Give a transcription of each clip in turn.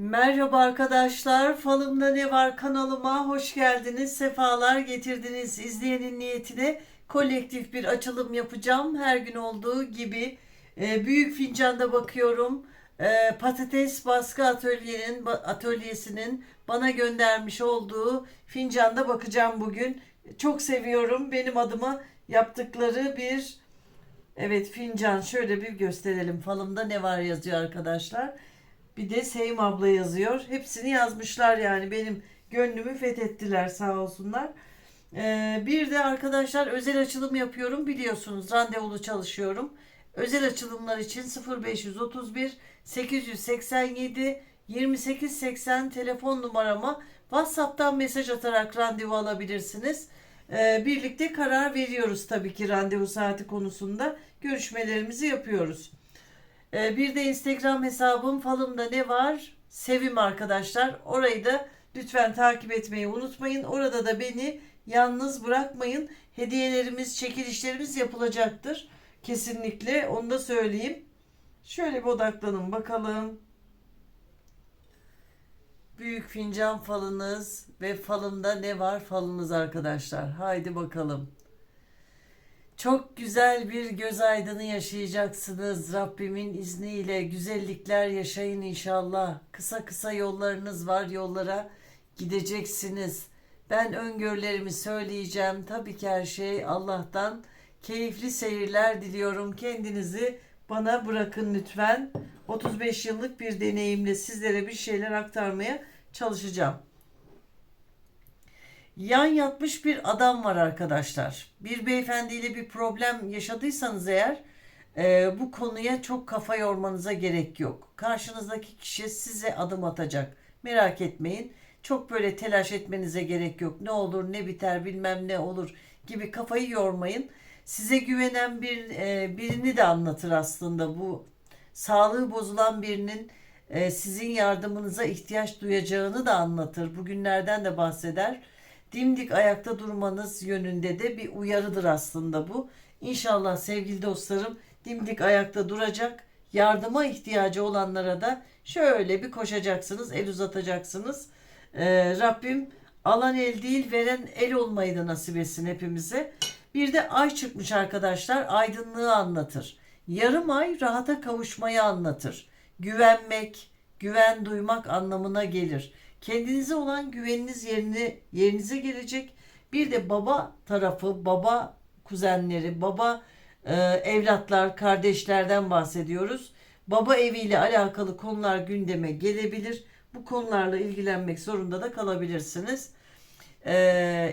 Merhaba arkadaşlar. Falımda ne var kanalıma hoş geldiniz. Sefalar getirdiniz. İzleyenin niyetine kolektif bir açılım yapacağım. Her gün olduğu gibi e, büyük fincanda bakıyorum. E, patates baskı atölyenin atölyesinin bana göndermiş olduğu fincanda bakacağım bugün. Çok seviyorum. Benim adıma yaptıkları bir Evet fincan şöyle bir gösterelim. Falımda ne var yazıyor arkadaşlar. Bir de Sevim abla yazıyor. Hepsini yazmışlar yani benim gönlümü fethettiler sağ olsunlar. Ee, bir de arkadaşlar özel açılım yapıyorum biliyorsunuz randevulu çalışıyorum. Özel açılımlar için 0531 887 2880 telefon numarama WhatsApp'tan mesaj atarak randevu alabilirsiniz. Ee, birlikte karar veriyoruz tabii ki randevu saati konusunda. Görüşmelerimizi yapıyoruz. Ee, bir de Instagram hesabım falımda ne var? Sevim arkadaşlar. Orayı da lütfen takip etmeyi unutmayın. Orada da beni yalnız bırakmayın. Hediyelerimiz, çekilişlerimiz yapılacaktır. Kesinlikle onu da söyleyeyim. Şöyle bir odaklanın bakalım. Büyük fincan falınız ve falımda ne var falınız arkadaşlar. Haydi bakalım. Çok güzel bir göz aydını yaşayacaksınız. Rabbimin izniyle güzellikler yaşayın inşallah. Kısa kısa yollarınız var yollara gideceksiniz. Ben öngörülerimi söyleyeceğim. Tabii ki her şey Allah'tan. Keyifli seyirler diliyorum. Kendinizi bana bırakın lütfen. 35 yıllık bir deneyimle sizlere bir şeyler aktarmaya çalışacağım. Yan yatmış bir adam var arkadaşlar. Bir beyefendiyle bir problem yaşadıysanız eğer e, bu konuya çok kafa yormanıza gerek yok. Karşınızdaki kişi size adım atacak. Merak etmeyin. Çok böyle telaş etmenize gerek yok. Ne olur ne biter bilmem ne olur gibi kafayı yormayın. Size güvenen bir e, birini de anlatır aslında bu sağlığı bozulan birinin e, sizin yardımınıza ihtiyaç duyacağını da anlatır. Bugünlerden de bahseder dimdik ayakta durmanız yönünde de bir uyarıdır aslında bu. İnşallah sevgili dostlarım dimdik ayakta duracak, yardıma ihtiyacı olanlara da şöyle bir koşacaksınız, el uzatacaksınız. Ee, Rabbim alan el değil veren el olmayı da nasip etsin hepimize. Bir de ay çıkmış arkadaşlar aydınlığı anlatır. Yarım ay rahata kavuşmayı anlatır. Güvenmek, güven duymak anlamına gelir. Kendinize olan güveniniz yerine yerinize gelecek. Bir de baba tarafı, baba kuzenleri, baba e, evlatlar, kardeşlerden bahsediyoruz. Baba eviyle alakalı konular gündeme gelebilir. Bu konularla ilgilenmek zorunda da kalabilirsiniz. E,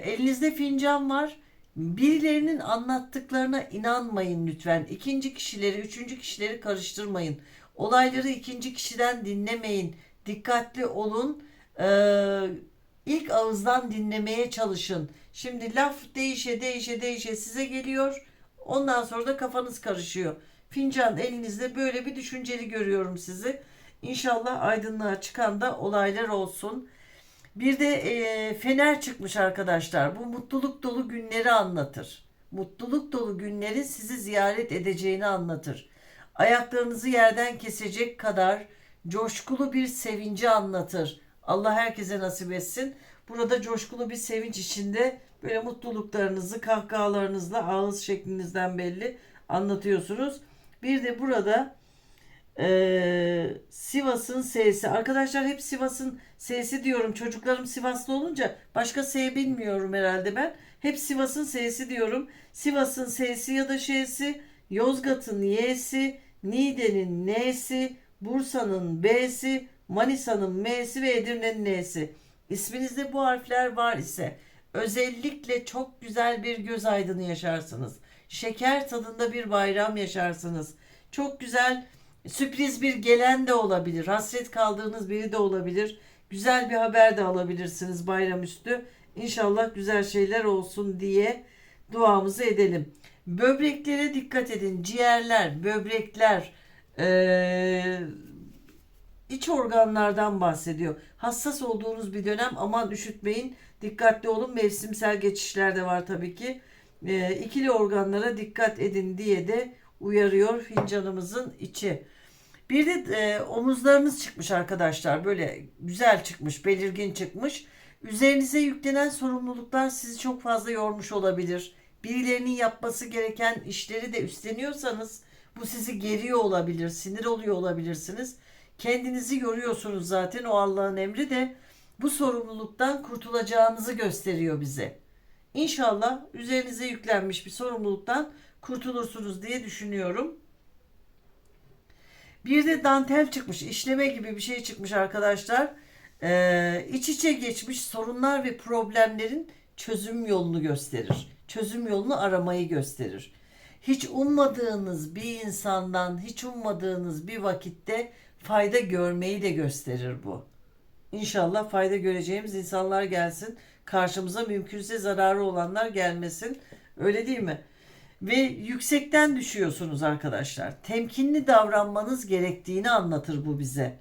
elinizde fincan var. Birilerinin anlattıklarına inanmayın lütfen. İkinci kişileri, üçüncü kişileri karıştırmayın. Olayları ikinci kişiden dinlemeyin. Dikkatli olun. Ee, ilk ağızdan dinlemeye çalışın. Şimdi laf değişe değişe değişe size geliyor. Ondan sonra da kafanız karışıyor. Fincan elinizde böyle bir düşünceli görüyorum sizi. İnşallah aydınlığa çıkan da olaylar olsun. Bir de e, fener çıkmış arkadaşlar. Bu mutluluk dolu günleri anlatır. Mutluluk dolu günleri sizi ziyaret edeceğini anlatır. Ayaklarınızı yerden kesecek kadar coşkulu bir sevinci anlatır. Allah herkese nasip etsin. Burada coşkulu bir sevinç içinde böyle mutluluklarınızı kahkahalarınızla ağız şeklinizden belli anlatıyorsunuz. Bir de burada e, Sivas'ın S'si. Arkadaşlar hep Sivas'ın S'si diyorum. Çocuklarım Sivaslı olunca başka S bilmiyorum herhalde ben. Hep Sivas'ın S'si diyorum. Sivas'ın S'si ya da Ş'si, Yozgat'ın Y'si, Niğde'nin N'si, Bursa'nın B'si, Manisa'nın M'si ve Edirne'nin N'si. İsminizde bu harfler var ise özellikle çok güzel bir göz aydını yaşarsınız. Şeker tadında bir bayram yaşarsınız. Çok güzel sürpriz bir gelen de olabilir. Hasret kaldığınız biri de olabilir. Güzel bir haber de alabilirsiniz bayramüstü. İnşallah güzel şeyler olsun diye duamızı edelim. Böbreklere dikkat edin. Ciğerler, böbrekler, eee iç organlardan bahsediyor. Hassas olduğunuz bir dönem aman üşütmeyin. Dikkatli olun. Mevsimsel geçişler de var tabii ki. E, ikili organlara dikkat edin diye de uyarıyor fincanımızın içi. Bir de e, omuzlarınız çıkmış arkadaşlar. Böyle güzel çıkmış, belirgin çıkmış. Üzerinize yüklenen sorumluluklar sizi çok fazla yormuş olabilir. Birilerinin yapması gereken işleri de üstleniyorsanız bu sizi geriyor olabilir, sinir oluyor olabilirsiniz. Kendinizi yoruyorsunuz zaten o Allah'ın emri de bu sorumluluktan kurtulacağınızı gösteriyor bize. İnşallah üzerinize yüklenmiş bir sorumluluktan kurtulursunuz diye düşünüyorum. Bir de dantel çıkmış, işleme gibi bir şey çıkmış arkadaşlar. Ee, iç içe geçmiş sorunlar ve problemlerin çözüm yolunu gösterir. Çözüm yolunu aramayı gösterir. Hiç ummadığınız bir insandan, hiç ummadığınız bir vakitte fayda görmeyi de gösterir bu. İnşallah fayda göreceğimiz insanlar gelsin. Karşımıza mümkünse zararı olanlar gelmesin. Öyle değil mi? Ve yüksekten düşüyorsunuz arkadaşlar. Temkinli davranmanız gerektiğini anlatır bu bize.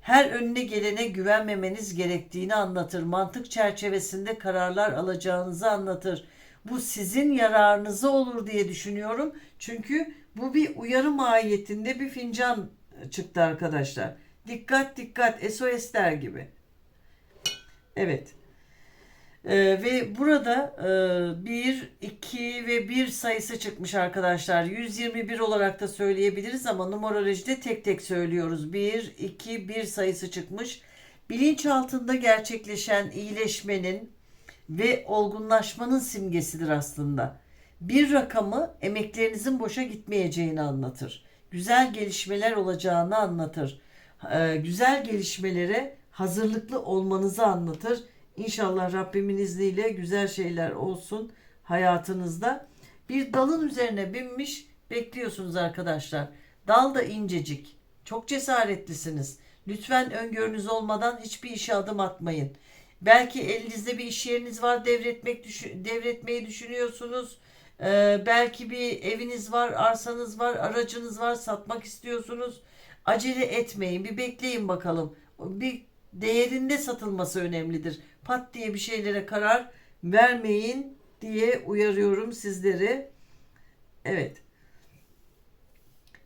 Her önüne gelene güvenmemeniz gerektiğini anlatır. Mantık çerçevesinde kararlar alacağınızı anlatır. Bu sizin yararınıza olur diye düşünüyorum. Çünkü bu bir uyarı mahiyetinde bir fincan çıktı arkadaşlar. Dikkat dikkat SOS der gibi. Evet. Ee, ve burada e, 1, 2 ve 1 sayısı çıkmış arkadaşlar. 121 olarak da söyleyebiliriz ama numerolojide tek tek söylüyoruz. 1, 2, 1 sayısı çıkmış. Bilinç altında gerçekleşen iyileşmenin ve olgunlaşmanın simgesidir aslında. Bir rakamı emeklerinizin boşa gitmeyeceğini anlatır. Güzel gelişmeler olacağını anlatır. Ee, güzel gelişmelere hazırlıklı olmanızı anlatır. İnşallah Rabbimin izniyle güzel şeyler olsun hayatınızda. Bir dalın üzerine binmiş bekliyorsunuz arkadaşlar. Dal da incecik. Çok cesaretlisiniz. Lütfen öngörünüz olmadan hiçbir işe adım atmayın. Belki elinizde bir iş yeriniz var devretmek düşün, devretmeyi düşünüyorsunuz. Ee, belki bir eviniz var, arsanız var, aracınız var, satmak istiyorsunuz. Acele etmeyin, bir bekleyin bakalım. Bir değerinde satılması önemlidir. Pat diye bir şeylere karar vermeyin diye uyarıyorum sizleri. Evet.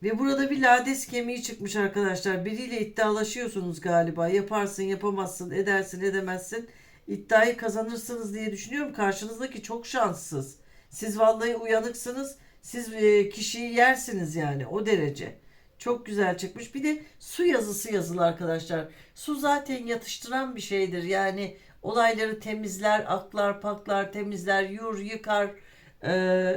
Ve burada bir lades kemiği çıkmış arkadaşlar. Biriyle iddialaşıyorsunuz galiba. Yaparsın, yapamazsın, edersin, edemezsin. İddiayı kazanırsınız diye düşünüyorum. Karşınızdaki çok şanssız. Siz vallahi uyanıksınız. Siz e, kişiyi yersiniz yani o derece. Çok güzel çıkmış. Bir de su yazısı yazılı arkadaşlar. Su zaten yatıştıran bir şeydir. Yani olayları temizler, aklar, paklar, temizler, yur, yıkar. Ee,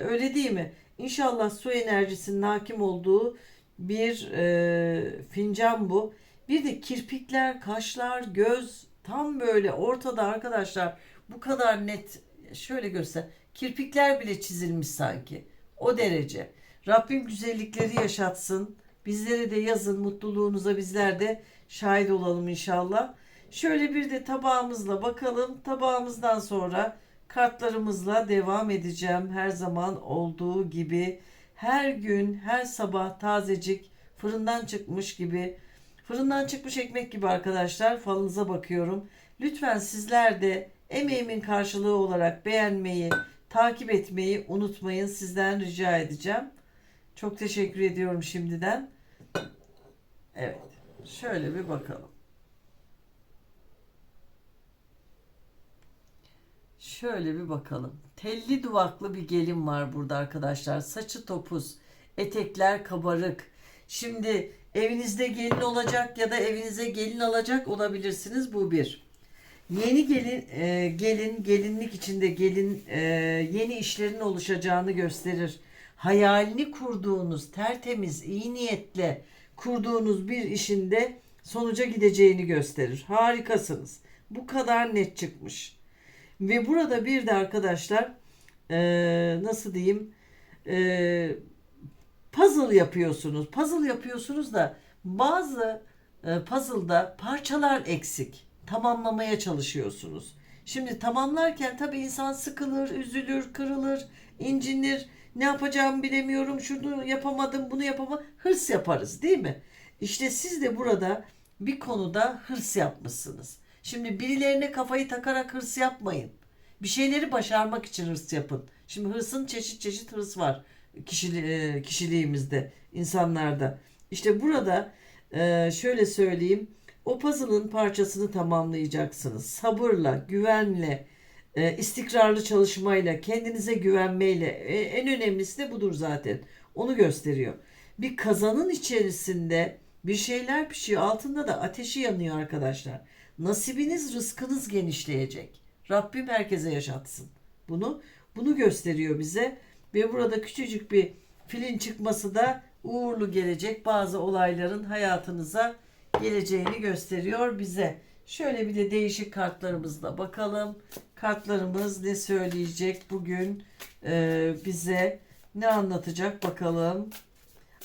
öyle değil mi? İnşallah su enerjisinin hakim olduğu bir e, fincan bu. Bir de kirpikler, kaşlar, göz tam böyle ortada arkadaşlar. Bu kadar net şöyle görse kirpikler bile çizilmiş sanki. O derece. Rabbim güzellikleri yaşatsın. Bizlere de yazın mutluluğunuza bizler de şahit olalım inşallah. Şöyle bir de tabağımızla bakalım. Tabağımızdan sonra kartlarımızla devam edeceğim. Her zaman olduğu gibi her gün, her sabah tazecik fırından çıkmış gibi fırından çıkmış ekmek gibi arkadaşlar falınıza bakıyorum. Lütfen sizler de emeğimin karşılığı olarak beğenmeyi, takip etmeyi unutmayın. Sizden rica edeceğim. Çok teşekkür ediyorum şimdiden. Evet. Şöyle bir bakalım. Şöyle bir bakalım. Telli duvaklı bir gelin var burada arkadaşlar. Saçı topuz, etekler kabarık. Şimdi evinizde gelin olacak ya da evinize gelin alacak olabilirsiniz. Bu bir. Yeni gelin, e, gelin gelinlik içinde gelin e, yeni işlerin oluşacağını gösterir. Hayalini kurduğunuz tertemiz, iyi niyetle kurduğunuz bir işinde sonuca gideceğini gösterir. Harikasınız. Bu kadar net çıkmış. Ve burada bir de arkadaşlar e, nasıl diyeyim e, puzzle yapıyorsunuz. Puzzle yapıyorsunuz da bazı e, puzzle'da parçalar eksik. Tamamlamaya çalışıyorsunuz. Şimdi tamamlarken tabii insan sıkılır, üzülür, kırılır, incinir. Ne yapacağımı bilemiyorum, şunu yapamadım, bunu yapamadım. Hırs yaparız değil mi? İşte siz de burada bir konuda hırs yapmışsınız. Şimdi birilerine kafayı takarak hırs yapmayın. Bir şeyleri başarmak için hırs yapın. Şimdi hırsın çeşit çeşit hırs var kişili, e, kişiliğimizde, insanlarda. İşte burada Ee, şöyle söyleyeyim. O puzzle'ın parçasını tamamlayacaksınız. Sabırla, güvenle, e, istikrarlı çalışmayla, kendinize güvenmeyle. E, en önemlisi de budur zaten. Onu gösteriyor. Bir kazanın içerisinde bir şeyler pişiyor. Altında da ateşi yanıyor arkadaşlar. Nasibiniz, rızkınız genişleyecek. Rabbim herkese yaşatsın. Bunu bunu gösteriyor bize ve burada küçücük bir filin çıkması da uğurlu gelecek bazı olayların hayatınıza geleceğini gösteriyor bize. Şöyle bir de değişik kartlarımızla bakalım. Kartlarımız ne söyleyecek bugün e, bize ne anlatacak bakalım.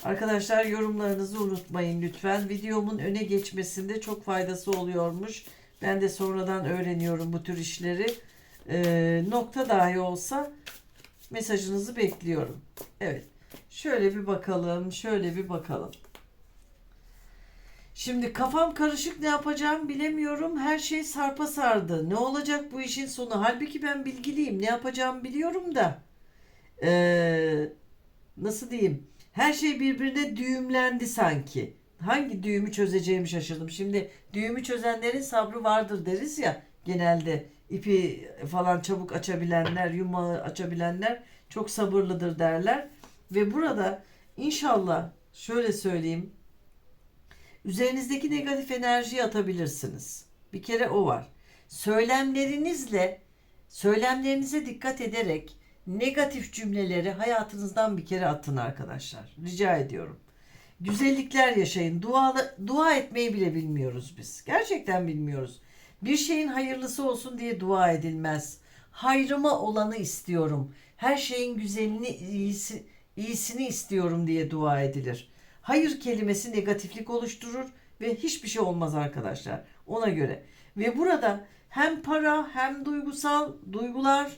Arkadaşlar yorumlarınızı unutmayın lütfen. Videomun öne geçmesinde çok faydası oluyormuş. Ben de sonradan öğreniyorum bu tür işleri. E, nokta dahi olsa mesajınızı bekliyorum. Evet. Şöyle bir bakalım, şöyle bir bakalım. Şimdi kafam karışık ne yapacağım bilemiyorum. Her şey sarpa sardı. Ne olacak bu işin sonu? Halbuki ben bilgiliyim. Ne yapacağımı biliyorum da. Ee, nasıl diyeyim? Her şey birbirine düğümlendi sanki. Hangi düğümü çözeceğimi şaşırdım. Şimdi düğümü çözenlerin sabrı vardır deriz ya genelde. ipi falan çabuk açabilenler, yumağı açabilenler çok sabırlıdır derler. Ve burada inşallah şöyle söyleyeyim. Üzerinizdeki negatif enerjiyi atabilirsiniz. Bir kere o var. Söylemlerinizle, söylemlerinize dikkat ederek negatif cümleleri hayatınızdan bir kere atın arkadaşlar. Rica ediyorum. Güzellikler yaşayın. Dua, dua etmeyi bile bilmiyoruz biz. Gerçekten bilmiyoruz. Bir şeyin hayırlısı olsun diye dua edilmez. Hayrıma olanı istiyorum. Her şeyin güzelini, iyisi, iyisini istiyorum diye dua edilir. Hayır kelimesi negatiflik oluşturur ve hiçbir şey olmaz arkadaşlar. Ona göre. Ve burada hem para hem duygusal duygular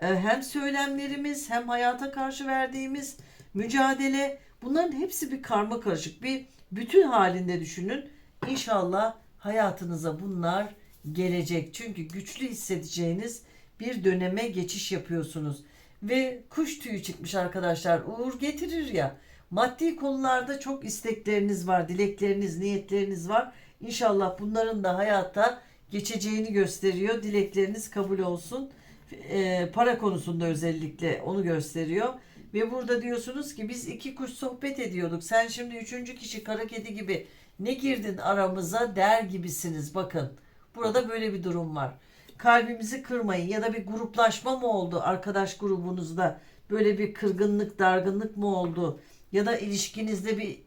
e, hem söylemlerimiz hem hayata karşı verdiğimiz mücadele bunların hepsi bir karma karışık bir bütün halinde düşünün. İnşallah hayatınıza bunlar gelecek. Çünkü güçlü hissedeceğiniz bir döneme geçiş yapıyorsunuz. Ve kuş tüyü çıkmış arkadaşlar. Uğur getirir ya. Maddi konularda çok istekleriniz var, dilekleriniz, niyetleriniz var. İnşallah bunların da hayata geçeceğini gösteriyor. Dilekleriniz kabul olsun. Ee, para konusunda özellikle onu gösteriyor. Ve burada diyorsunuz ki biz iki kuş sohbet ediyorduk. Sen şimdi üçüncü kişi kara kedi gibi ne girdin aramıza der gibisiniz. Bakın burada böyle bir durum var. Kalbimizi kırmayın ya da bir gruplaşma mı oldu arkadaş grubunuzda? Böyle bir kırgınlık, dargınlık mı oldu? Ya da ilişkinizde bir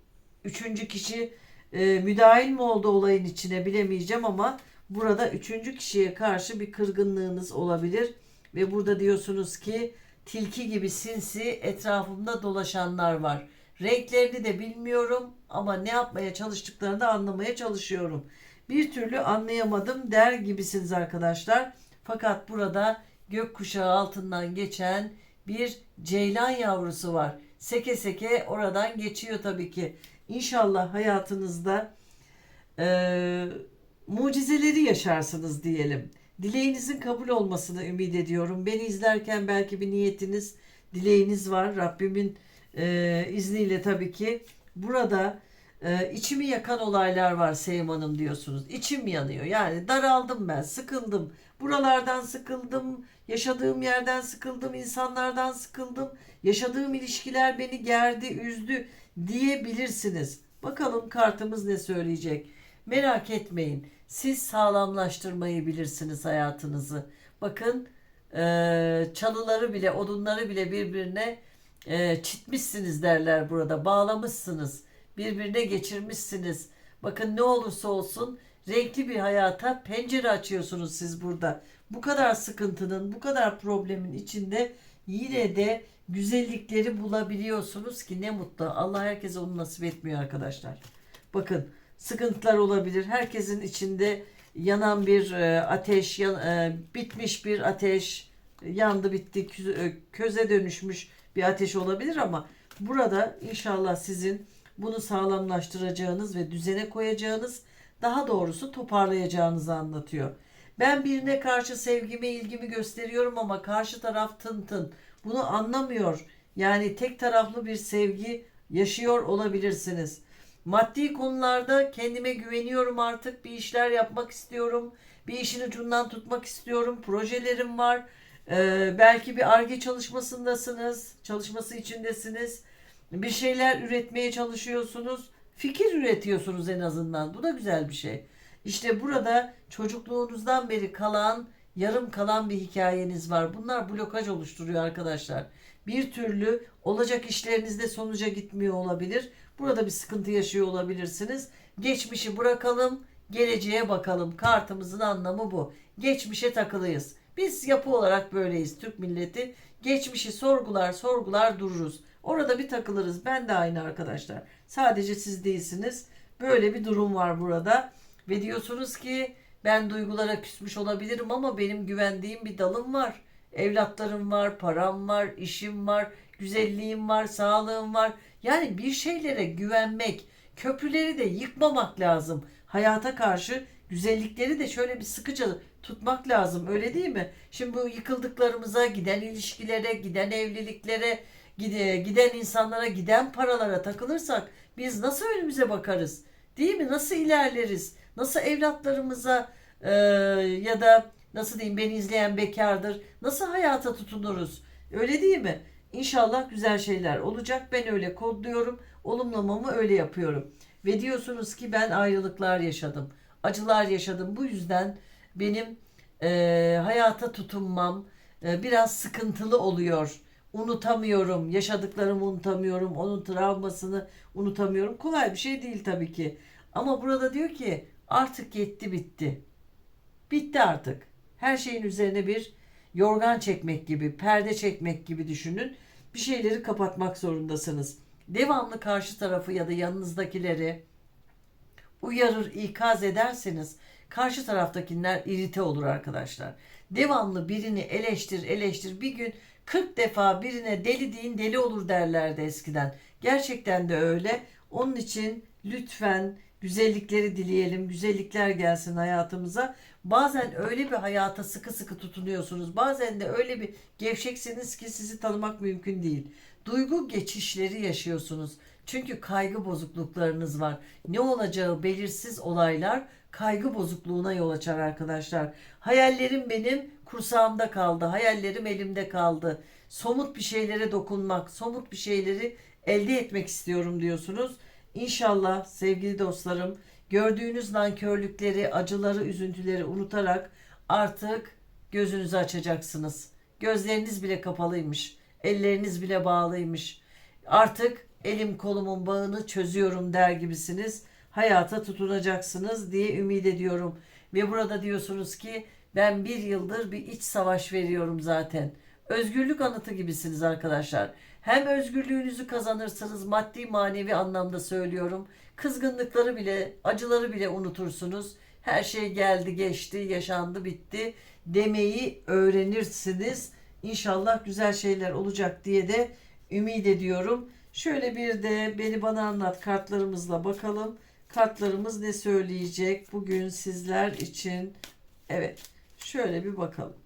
üçüncü kişi e, müdahil mi oldu olayın içine bilemeyeceğim ama burada üçüncü kişiye karşı bir kırgınlığınız olabilir. Ve burada diyorsunuz ki tilki gibi sinsi etrafımda dolaşanlar var. Renklerini de bilmiyorum ama ne yapmaya çalıştıklarını da anlamaya çalışıyorum. Bir türlü anlayamadım der gibisiniz arkadaşlar. Fakat burada gökkuşağı altından geçen bir ceylan yavrusu var. Seke seke oradan geçiyor tabii ki. İnşallah hayatınızda e, mucizeleri yaşarsınız diyelim. Dileğinizin kabul olmasını ümit ediyorum. Beni izlerken belki bir niyetiniz, dileğiniz var. Rabbimin e, izniyle tabii ki. Burada e, içimi yakan olaylar var Sevim Hanım diyorsunuz. İçim yanıyor. Yani daraldım ben, sıkıldım. Buralardan sıkıldım, yaşadığım yerden sıkıldım, insanlardan sıkıldım. Yaşadığım ilişkiler beni gerdi, üzdü diyebilirsiniz. Bakalım kartımız ne söyleyecek. Merak etmeyin. Siz sağlamlaştırmayı bilirsiniz hayatınızı. Bakın e, çalıları bile, odunları bile birbirine e, çitmişsiniz derler burada. Bağlamışsınız. Birbirine geçirmişsiniz. Bakın ne olursa olsun renkli bir hayata pencere açıyorsunuz siz burada. Bu kadar sıkıntının, bu kadar problemin içinde yine de güzellikleri bulabiliyorsunuz ki ne mutlu. Allah herkese onu nasip etmiyor arkadaşlar. Bakın sıkıntılar olabilir. Herkesin içinde yanan bir e, ateş, e, bitmiş bir ateş, yandı bitti, e, köze dönüşmüş bir ateş olabilir ama burada inşallah sizin bunu sağlamlaştıracağınız ve düzene koyacağınız, daha doğrusu toparlayacağınızı anlatıyor. Ben birine karşı sevgimi, ilgimi gösteriyorum ama karşı taraf tın tın. Bunu anlamıyor. Yani tek taraflı bir sevgi yaşıyor olabilirsiniz. Maddi konularda kendime güveniyorum artık. Bir işler yapmak istiyorum. Bir işin ucundan tutmak istiyorum. Projelerim var. Ee, belki bir arge çalışmasındasınız. Çalışması içindesiniz. Bir şeyler üretmeye çalışıyorsunuz. Fikir üretiyorsunuz en azından. Bu da güzel bir şey. İşte burada çocukluğunuzdan beri kalan, yarım kalan bir hikayeniz var. Bunlar blokaj oluşturuyor arkadaşlar. Bir türlü olacak işlerinizde sonuca gitmiyor olabilir. Burada bir sıkıntı yaşıyor olabilirsiniz. Geçmişi bırakalım, geleceğe bakalım. Kartımızın anlamı bu. Geçmişe takılıyız. Biz yapı olarak böyleyiz Türk milleti. Geçmişi sorgular sorgular dururuz. Orada bir takılırız. Ben de aynı arkadaşlar. Sadece siz değilsiniz. Böyle bir durum var burada. Ve diyorsunuz ki ben duygulara küsmüş olabilirim ama benim güvendiğim bir dalım var. Evlatlarım var, param var, işim var, güzelliğim var, sağlığım var. Yani bir şeylere güvenmek, köprüleri de yıkmamak lazım. Hayata karşı güzellikleri de şöyle bir sıkıca tutmak lazım. Öyle değil mi? Şimdi bu yıkıldıklarımıza, giden ilişkilere, giden evliliklere, gide- giden insanlara, giden paralara takılırsak biz nasıl önümüze bakarız? Değil mi? Nasıl ilerleriz? Nasıl evlatlarımıza e, ya da nasıl diyeyim beni izleyen bekardır. Nasıl hayata tutunuruz? Öyle değil mi? İnşallah güzel şeyler olacak. Ben öyle kodluyorum. Olumlamamı öyle yapıyorum. Ve diyorsunuz ki ben ayrılıklar yaşadım. Acılar yaşadım. Bu yüzden benim e, hayata tutunmam e, biraz sıkıntılı oluyor. Unutamıyorum. Yaşadıklarımı unutamıyorum. Onun travmasını unutamıyorum. Kolay bir şey değil tabii ki. Ama burada diyor ki artık yetti bitti. Bitti artık. Her şeyin üzerine bir yorgan çekmek gibi, perde çekmek gibi düşünün. Bir şeyleri kapatmak zorundasınız. Devamlı karşı tarafı ya da yanınızdakileri uyarır, ikaz ederseniz karşı taraftakiler irite olur arkadaşlar. Devamlı birini eleştir, eleştir. Bir gün 40 defa birine deli deyin deli olur derlerdi eskiden. Gerçekten de öyle. Onun için lütfen güzellikleri dileyelim. Güzellikler gelsin hayatımıza. Bazen öyle bir hayata sıkı sıkı tutunuyorsunuz. Bazen de öyle bir gevşeksiniz ki sizi tanımak mümkün değil. Duygu geçişleri yaşıyorsunuz. Çünkü kaygı bozukluklarınız var. Ne olacağı belirsiz olaylar kaygı bozukluğuna yol açar arkadaşlar. Hayallerim benim kursağımda kaldı. Hayallerim elimde kaldı. Somut bir şeylere dokunmak, somut bir şeyleri elde etmek istiyorum diyorsunuz. İnşallah sevgili dostlarım gördüğünüz nankörlükleri, acıları, üzüntüleri unutarak artık gözünüzü açacaksınız. Gözleriniz bile kapalıymış. Elleriniz bile bağlıymış. Artık elim kolumun bağını çözüyorum der gibisiniz. Hayata tutunacaksınız diye ümit ediyorum. Ve burada diyorsunuz ki ben bir yıldır bir iç savaş veriyorum zaten. Özgürlük anıtı gibisiniz arkadaşlar. Hem özgürlüğünüzü kazanırsınız maddi manevi anlamda söylüyorum. Kızgınlıkları bile, acıları bile unutursunuz. Her şey geldi, geçti, yaşandı, bitti demeyi öğrenirsiniz. İnşallah güzel şeyler olacak diye de ümit ediyorum. Şöyle bir de beni bana anlat kartlarımızla bakalım. Kartlarımız ne söyleyecek bugün sizler için? Evet. Şöyle bir bakalım.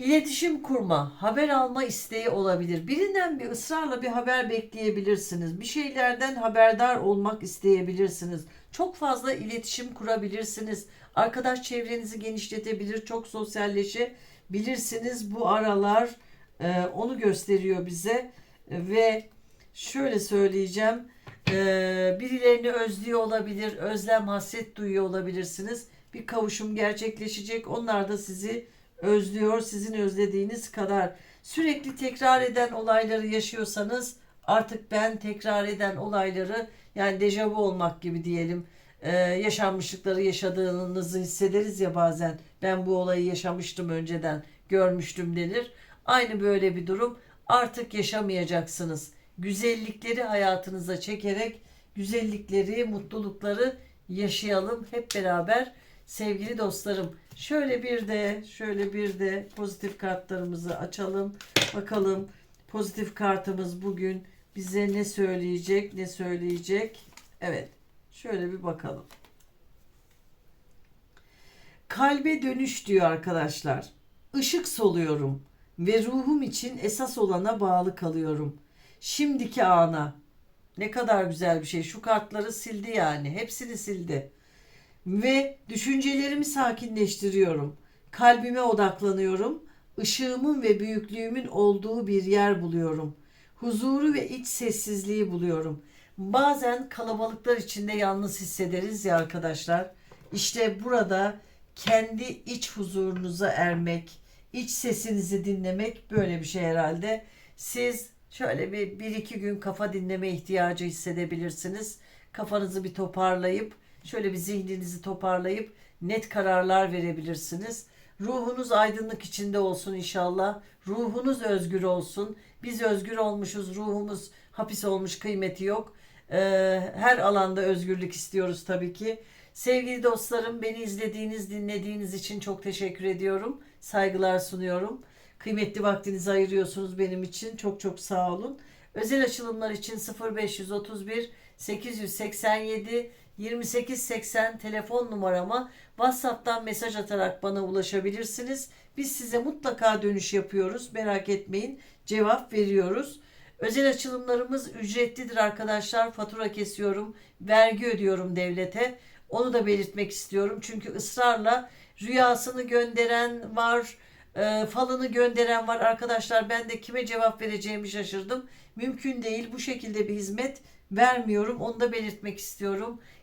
İletişim kurma, haber alma isteği olabilir. Birinden bir ısrarla bir haber bekleyebilirsiniz. Bir şeylerden haberdar olmak isteyebilirsiniz. Çok fazla iletişim kurabilirsiniz. Arkadaş çevrenizi genişletebilir, çok sosyalleşebilirsiniz. Bu aralar e, onu gösteriyor bize ve şöyle söyleyeceğim. E, birilerini özlüyor olabilir, özlem, hasret duyuyor olabilirsiniz. Bir kavuşum gerçekleşecek. Onlar da sizi özlüyor sizin özlediğiniz kadar. Sürekli tekrar eden olayları yaşıyorsanız artık ben tekrar eden olayları yani dejavu olmak gibi diyelim e, yaşanmışlıkları yaşadığınızı hissederiz ya bazen ben bu olayı yaşamıştım önceden görmüştüm denir. Aynı böyle bir durum artık yaşamayacaksınız. Güzellikleri hayatınıza çekerek güzellikleri, mutlulukları yaşayalım hep beraber sevgili dostlarım. Şöyle bir de şöyle bir de pozitif kartlarımızı açalım. Bakalım pozitif kartımız bugün bize ne söyleyecek, ne söyleyecek? Evet. Şöyle bir bakalım. Kalbe dönüş diyor arkadaşlar. Işık soluyorum ve ruhum için esas olana bağlı kalıyorum. şimdiki ana. Ne kadar güzel bir şey. Şu kartları sildi yani. Hepsini sildi. Ve düşüncelerimi sakinleştiriyorum. Kalbime odaklanıyorum. Işığımın ve büyüklüğümün olduğu bir yer buluyorum. Huzuru ve iç sessizliği buluyorum. Bazen kalabalıklar içinde yalnız hissederiz ya arkadaşlar. İşte burada kendi iç huzurunuza ermek, iç sesinizi dinlemek böyle bir şey herhalde. Siz şöyle bir, bir iki gün kafa dinleme ihtiyacı hissedebilirsiniz. Kafanızı bir toparlayıp, şöyle bir zihninizi toparlayıp net kararlar verebilirsiniz. Ruhunuz aydınlık içinde olsun inşallah. Ruhunuz özgür olsun. Biz özgür olmuşuz, ruhumuz hapis olmuş, kıymeti yok. Ee, her alanda özgürlük istiyoruz tabii ki. Sevgili dostlarım, beni izlediğiniz, dinlediğiniz için çok teşekkür ediyorum. Saygılar sunuyorum. Kıymetli vaktinizi ayırıyorsunuz benim için. Çok çok sağ olun. Özel açılımlar için 0531 887 2880 telefon numarama WhatsApp'tan mesaj atarak bana ulaşabilirsiniz. Biz size mutlaka dönüş yapıyoruz. Merak etmeyin. Cevap veriyoruz. Özel açılımlarımız ücretlidir arkadaşlar. Fatura kesiyorum. Vergi ödüyorum devlete. Onu da belirtmek istiyorum. Çünkü ısrarla rüyasını gönderen var, e, falını gönderen var. Arkadaşlar ben de kime cevap vereceğimi şaşırdım. Mümkün değil. Bu şekilde bir hizmet vermiyorum. Onu da belirtmek istiyorum.